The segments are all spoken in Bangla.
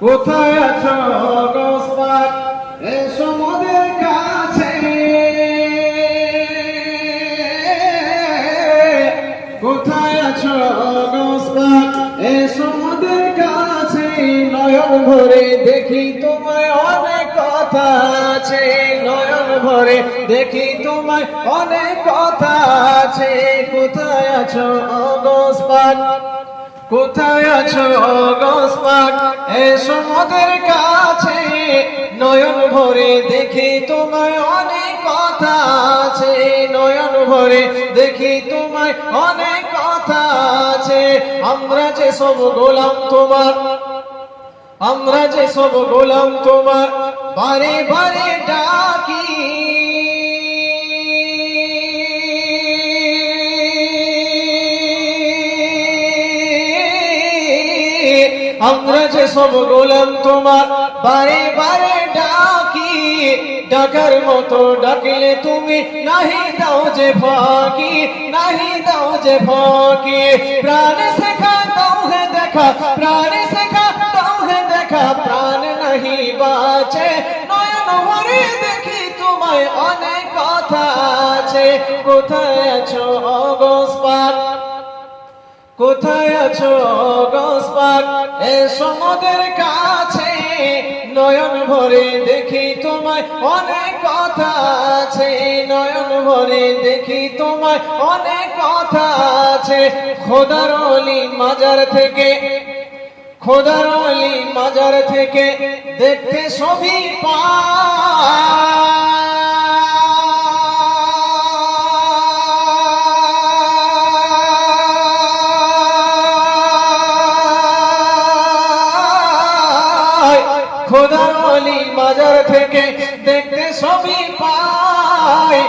কোথায় আছো গসপাত এসো মোদের কাছে। কোথায় আছো গসপাত এসো মোদের কাছে নয়ন ভরে দেখি তোমায় অনেক কথা আছে। নয়ন ভরে দেখি তোমায় অনেক কথা আছে। কোথায় আছো গসপাত কোথায় আছো অগস্পাট এসো মোদের কাছে। নয়ন ভরে দেখি তোমায় অনেক কথা আছে। নয়ন ভরে দেখি তোমায় অনেক কথা আছে। আমরা যে সব গোলাম তোমার, আমরা যে সব গোলাম তোমার, বারে বারে ডাকি। আমরা যে সব গোলাম, তোমার বারে বারে ডাকি। ডাকার মতো ডাকলে তুমি নাহি দাও যে ফাঁকি, নাহি দাও যে ফাঁকি। প্রাণ শেখা দাও হে দেখা, প্রাণ শেখা দাও হে দেখা, প্রাণ নাহি বাঁচে। নয়ন ভরে দেখি তোমায় অনেক কথা আছে। কোথায় আছো অগস্পাত কোথায় আছো গসপাক এ সমুদ্রের কাছে নয়ন ভরে দেখি তোমায়, অনেক কথা আছে। নয়ন ভরে দেখি তোমায়, অনেক কথা আছে। খোদার অলি মাজার থেকে, খোদার অলি মাজার থেকে দেখতে সবই পায় খোদার অলি মাজার থেকে দেখতে সবই পায়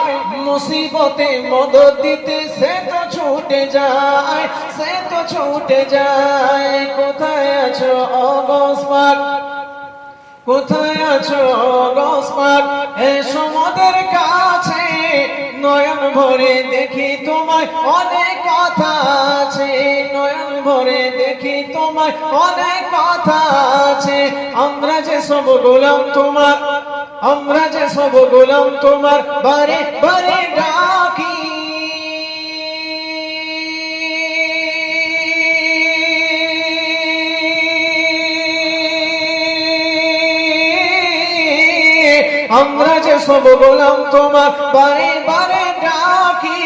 মুসিবতে মদত দিতে সে তো ছুটে যায়, সে তো ছুটে যায়। কোথায় আছো অগস্পাত কোথায় আছো গসপাত এ সমুদ্রের কাছে, নয়ন ভরে দেখি তোমায়। অনেক কথা ভরে দেখি তোমায় অনেক কথা আছে। আমরা যে সব গোলাম তোমার, আমরা যে সব গোলাম তোমার, বারে বারে ডাকি। আমরা যে সব গোলাম তোমার, বারে বারে ডাকি,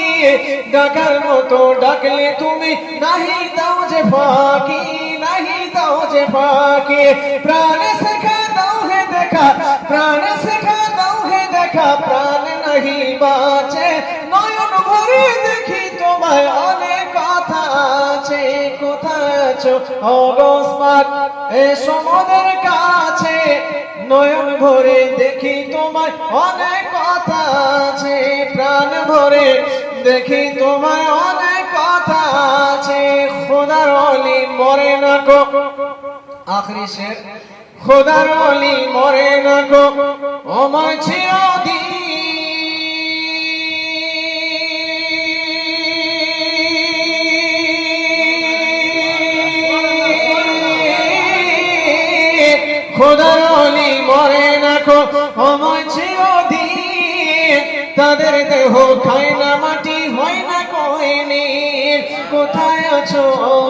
ডাকার মতো ডাকলে তুমি নাহি দাও যে বাকি নাহি দাও যে ফাঁকি। প্রাণ শেখা দাও হে দেখা, প্রাণ শেখা দাও হে দেখা, প্রাণ নাহি বাঁচে। নয়ন ভরে দেখি তোমায় অনেক সমুদ্রের কাছে নয়ন ভরে দেখি অনেক কথা আছে, প্রাণ ভরে দেখি অনেক কথা আছে। খোদার অলি মরে না গো। আখরি শের, খোদার অলি মরে না গো। অমর চিরদিন খোদার মরে তাদের দেহ খায় না, মাটি হয় না কোথায় আছো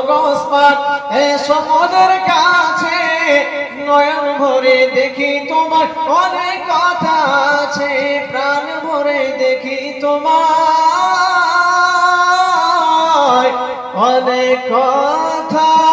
গসপাত এ সমুদ্রের কাছে নয়ন ভরে দেখি তোমার, অনেক কথা আছে। প্রাণ ভরে দেখি তোমার, অনেক কথা